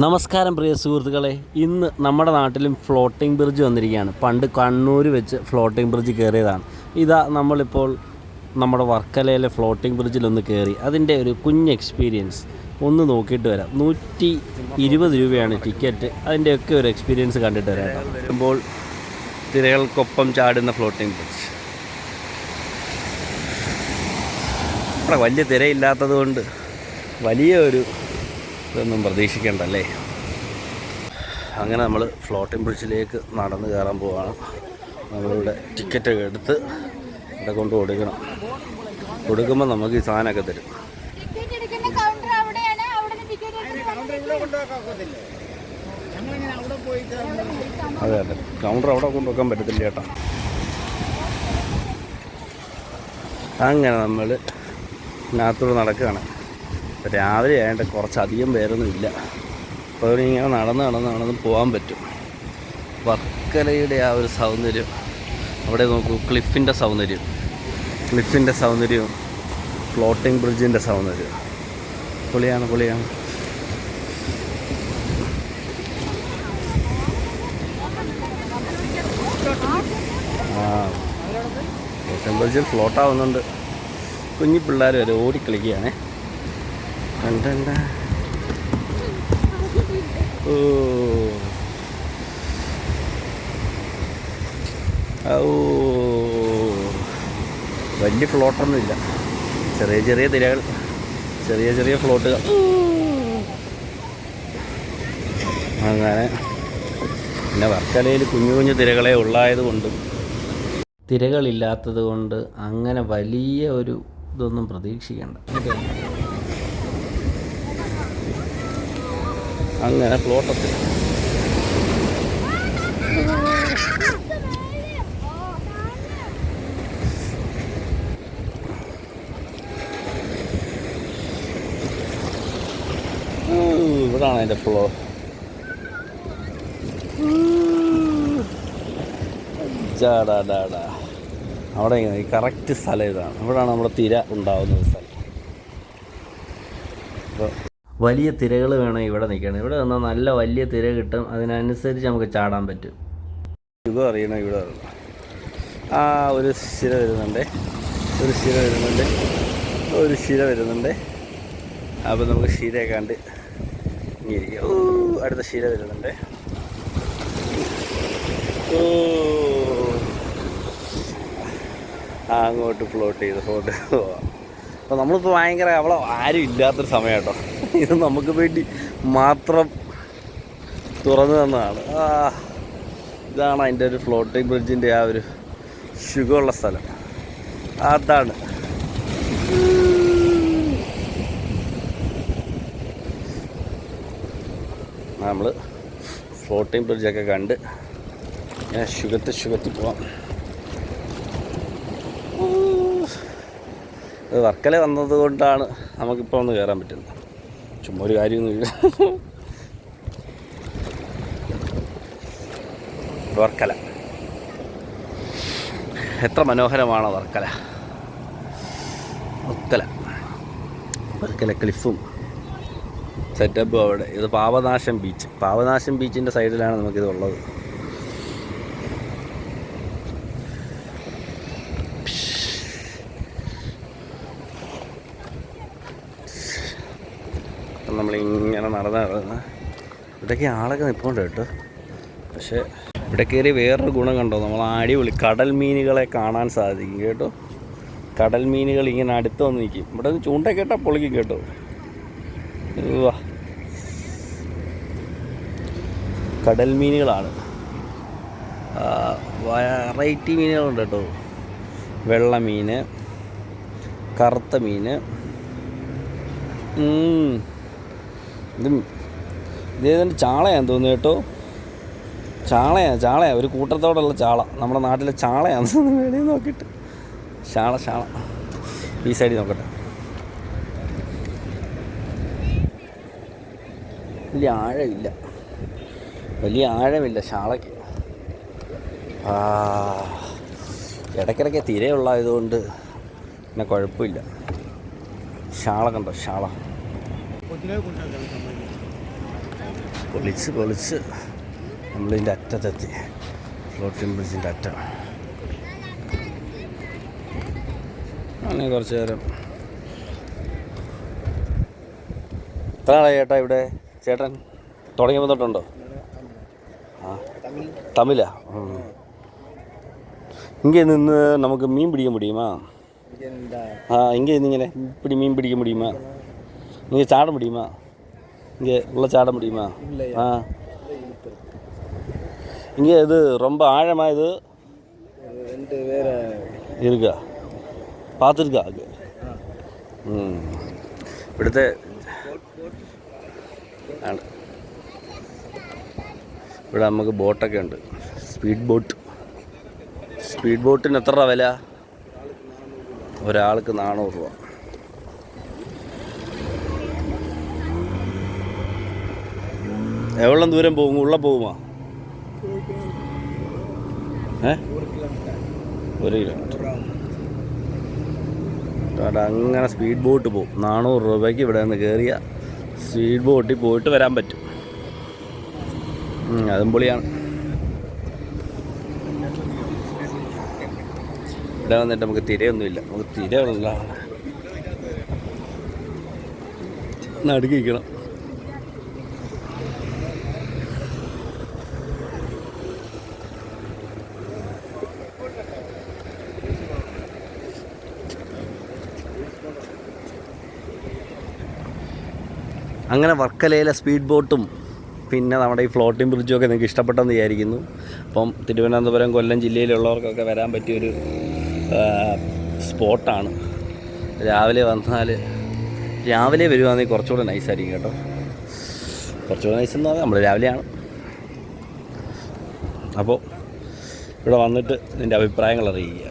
നമസ്കാരം പ്രിയ സുഹൃത്തുക്കളെ. ഇന്ന് നമ്മുടെ നാട്ടിലും ഫ്ലോട്ടിംഗ് ബ്രിഡ്ജ് വന്നിരിക്കുകയാണ്. പണ്ട് കണ്ണൂർ വെച്ച് ഫ്ലോട്ടിംഗ് ബ്രിഡ്ജ് കയറിയതാണ്. ഇതാ നമ്മളിപ്പോൾ നമ്മുടെ വർക്കലയിലെ ഫ്ലോട്ടിംഗ് ബ്രിഡ്ജിലൊന്ന് കയറി. അതിന്റെ ഒരു കുഞ്ഞ് എക്സ്പീരിയൻസ് ഒന്ന് നോക്കിയിട്ട് വരാം. നൂറ്റി ഇരുപത് രൂപയാണ് ടിക്കറ്റ് അതിന്റെയൊക്കെ ഒരു എക്സ്പീരിയൻസ് കണ്ടിട്ട് വരാം. വരുമ്പോൾ തിരകൾക്കൊപ്പം ചാടുന്ന ഫ്ലോട്ടിംഗ് ബ്രിഡ്ജ് വലിയ തിരയില്ലാത്തത് കൊണ്ട് വലിയ ഒരു ഇതൊന്നും പ്രതീക്ഷിക്കണ്ടല്ലേ? അങ്ങനെ നമ്മൾ ഫ്ലോട്ടിംഗ് ബ്രിഡ്ജിലേക്ക് നടന്ന് കയറാൻ പോവാണ്. നമ്മളിവിടെ ടിക്കറ്റൊക്കെ എടുത്ത് ഇവിടെ കൊണ്ട് കൊടുക്കണം. കൊടുക്കുമ്പോൾ നമുക്ക് ഈ സാധനമൊക്കെ തരും. ടിക്കറ്റ് ടിക്കറ്റ് അതെ അതെ. കൗണ്ടർ അവിടെ കൊണ്ടുവെക്കാൻ പറ്റത്തില്ല ചേട്ടാ അങ്ങനെ നമ്മൾ ഇതിനകത്തൂടെ നടക്കുകയാണ്. രാവിലെ ആയിട്ട് കുറച്ചധികം പേരൊന്നും ഇല്ല. അപ്പോൾ ഇങ്ങനെ നടന്ന് നടന്ന് നടന്ന് പോകാൻ പറ്റും. വർക്കലയുടെ ആ ഒരു സൗന്ദര്യം. അവിടെ നോക്കൂ ക്ലിഫിന്റെ സൗന്ദര്യം. ക്ലിഫിന്റെ സൗന്ദര്യവും ഫ്ലോട്ടിംഗ് ബ്രിഡ്ജിന്റെ സൗന്ദര്യം. പൊളിയാണ് പൊളിയാണ്. ആ ഫ്ലോട്ടിംഗ് ബ്രിഡ്ജിൽ ഫ്ലോട്ട് ആവുന്നുണ്ട് കുഞ്ഞു പിള്ളേർ വരെ ഓടിക്കളിക്കുകയാണേ. കണ്ടണ്ട. ഓ. ഓ വലിയ ഫ്ലോട്ടൊന്നുമില്ല. ചെറിയ ചെറിയ തിരകൾ. ചെറിയ ചെറിയ ഫ്ലോട്ടുകൾ. അങ്ങനെ. പിന്നെ വർക്കലയിൽ കുഞ്ഞു കുഞ്ഞു തിരകളെ ഉള്ളായത് കൊണ്ടും തിരകളില്ലാത്തത് കൊണ്ട് അങ്ങനെ വലിയ ഒരു ഇതൊന്നും പ്രതീക്ഷിക്കണ്ട. അങ്ങനെ പ്ലോട്ടത്തിൽ ഇവിടാണ് അതിന്റെ ഫ്ലോ അവിടെ ഈ കറക്റ്റ് സ്ഥലം ഇതാണ്. ഇവിടാണ് നമ്മുടെ തിര ഉണ്ടാവുന്നത് സ്ഥലം. അപ്പോൾ വലിയ തിരകൾ വേണം ഇവിടെ നിൽക്കണം. ഇവിടെ നിന്നാൽ നല്ല വലിയ തിര കിട്ടും. അതിനനുസരിച്ച് നമുക്ക് ചാടാൻ പറ്റും. യുഗം അറിയണം ഇവിടെ അറിയണം ആ ഒരു ശിര വരുന്നുണ്ട്. ഒരു ശിര വരുന്നുണ്ട്. ഒരു ശിര വരുന്നുണ്ട്. അപ്പോൾ നമുക്ക് ശിര കണ്ട് ഇരിക്കാം. ഓ അടുത്ത ശിര വരുന്നുണ്ട്. ഓ അങ്ങോട്ട് ഫ്ലോട്ട് ചെയ്ത് ഫ്ലോട്ട് പോവാം. അപ്പോൾ നമ്മളിപ്പോൾ ഭയങ്കര അവളെ ആരും ഇല്ലാത്തൊരു സമയം കേട്ടോ ഇത് നമുക്ക് വേണ്ടി മാത്രം തുറന്നു തന്നതാണ്. ഇതാണ് അതിന്റെ ഒരു ഫ്ലോട്ടിംഗ് ബ്രിഡ്ജിന്റെ ആ ഒരു സുഖമുള്ള സ്ഥലം. അതാണ്. നമ്മൾ ഫ്ലോട്ടിംഗ് ബ്രിഡ്ജൊക്കെ കണ്ട് ഞാൻ സുഖത്ത് സുഖത്തിൽ പോവാം. വർക്കല വന്നത് കൊണ്ടാണ് നമുക്കിപ്പോൾ ഒന്ന് കയറാൻ പറ്റുന്നത്. ചുമ്മാ ഒരു കാര്യമൊന്നുമില്ല. വർക്കല. എത്ര മനോഹരമാണ് വർക്കല. വർക്കല വർക്കല ക്ലിഫും സെറ്റപ്പും അവിടെ. ഇത് പാവനാശം ബീച്ച് പാവനാശം ബീച്ചിന്റെ സൈഡിലാണ് നമുക്കിത് ഉള്ളത് അപ്പം നമ്മളിങ്ങനെ നടന്ന് നടന്ന് ഇവിടേക്ക് ആളൊക്കെ നിൽപ്പുണ്ട് കേട്ടോ. പക്ഷേ ഇവിടെ കയറി വേറൊരു ഗുണം കണ്ടോ? നമ്മൾ അടിപൊളി കടൽ മീനുകളെ കാണാൻ സാധിക്കും കേട്ടോ. കടൽ മീനുകൾ ഇങ്ങനെ അടുത്ത് വന്ന് നിൽക്കും. ഇവിടെ നിന്ന് ചൂണ്ട കേട്ടാൽ പൊളിക്കും കേട്ടോ. കടൽ മീനുകളാണ്. വെറൈറ്റി മീനുകളുണ്ട് കേട്ടോ. വെള്ള മീന് കറുത്ത ഉം. ഇത് ഇതേതാണ്ട് ചാളയാന്ന് തോന്നുന്നു കേട്ടോ. ചാളയാ ചാളയാ. ഒരു കൂട്ടത്തോടുള്ള ചാള. നമ്മുടെ നാട്ടിലെ ചാളയാന്ന് തോന്നുന്നു വെളിയിൽ നോക്കിയിട്ട്. ചാള ചാള. ഈ സൈഡിൽ നോക്കട്ടെ. വലിയ ആഴമില്ല. വലിയ ആഴമില്ല ചാളയ്ക്ക്. ആ ഇടയ്ക്കിടയ്ക്ക് തിരയുള്ളതുകൊണ്ട് പിന്നെ കുഴപ്പമില്ല. ശാള കണ്ടോ? സമ്മതിക്കും പൊളിച്ച് പൊളിച്ച് നമ്മളിതിന്റെ അറ്റത്തെത്തി. ഫ്ലോട്ടിംഗ് ബ്രിഡ്ജിന്റെ അറ്റം. അങ്ങനെ കുറച്ച് നേരം. എത്ര നാളെ ചേട്ടാ ഇവിടെ? ചേട്ടൻ തുടങ്ങിയപ്പോൾ തൊട്ടുണ്ടോ? ആ തമിഴാ. ഇങ്ങനെ നിന്ന് നമുക്ക് മീൻ പിടിക്കാൻ മുടിയുമാ? ആ ഇങ്ങനെ ഇങ്ങനെ ഇപ്പിടി മീൻ പിടിക്കാൻ മുടിയുമാ? இங்கே சாட முடியுமா இங்கே உள்ள சாட முடியுமா ஆ இங்கே இது ரொம்ப ஆழமா இது ரெண்டு வேற இருக்கா பார்த்துருக்கா அது ம் ഇവിടുത്തെ ആണ് ഇവിടെ നമുക്ക് ബോട്ടൊക്കെ ഉണ്ട് സ്പീഡ് ബോട്ട് സ്പീഡ് ബോട്ടിന് എത്ര രൂപ വില ഒരാൾക്ക് നാനൂറ് രൂപ എവളം ദൂരം പോകും? ഉള്ള പോകുമോ? ഒരു കിലോമീറ്റർ. അങ്ങനെ സ്പീഡ് ബോട്ട് പോകും നാനൂറ് രൂപയ്ക്ക് ഇവിടെ നിന്ന് കയറിയ സ്പീഡ് ബോട്ടിൽ പോയിട്ട് വരാൻ പറ്റും. അതും പൊളിയാണ്. ഇവിടെ വന്നിട്ട് നമുക്ക് തിരയൊന്നുമില്ല. നമുക്ക് തിരയുള്ള നടുക്കിക്കണം അങ്ങനെ വർക്കലയിലെ സ്പീഡ് ബോട്ടും പിന്നെ നമ്മുടെ ഈ ഫ്ലോട്ടിംഗ് ബ്രിഡ്ജും ഒക്കെ നിങ്ങൾക്ക് ഇഷ്ടപ്പെട്ടെന്ന് വിചാരിക്കുന്നു. അപ്പം തിരുവനന്തപുരം കൊല്ലം ജില്ലയിലുള്ളവർക്കൊക്കെ വരാൻ പറ്റിയൊരു സ്പോട്ടാണ് രാവിലെ വന്നാൽ രാവിലെ വരുവാണെങ്കിൽ കുറച്ചുകൂടെ നൈസായിരിക്കും കേട്ടോ. കുറച്ചുകൂടെ നൈസ് എന്ന് പറഞ്ഞാൽ നമ്മൾ രാവിലെയാണ്. അപ്പോൾ ഇവിടെ വന്നിട്ട് നിന്റെ അഭിപ്രായങ്ങൾ അറിയിക്കുക.